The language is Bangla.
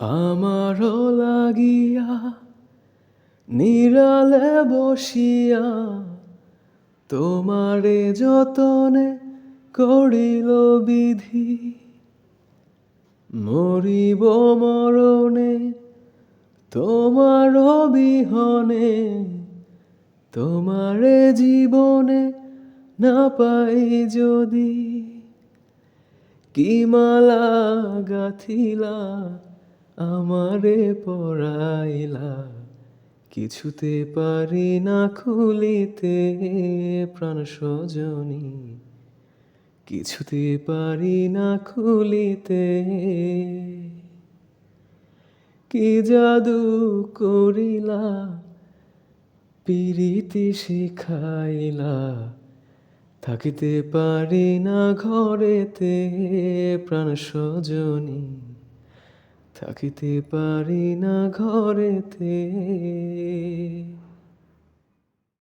আমারও লাগিয়া, নিরালে বসিয়া তোমারে যতনে করিল বিধি, মরিব মরণে তোমার বিহনে, তোমারে জীবনে না পাই যদি, কি মালা গাথিলা আমারে পড়াইলা। কিছুতে পারি না খুলিতে প্রাণ সজনী। কিছুতে পারি না খুলিতে কি জাদু করিলা, পিরিতি শিখাইলা। থাকিতে পারি না ঘরেতে প্রাণ সজনী। থাকিতে পারি না ঘরেতে।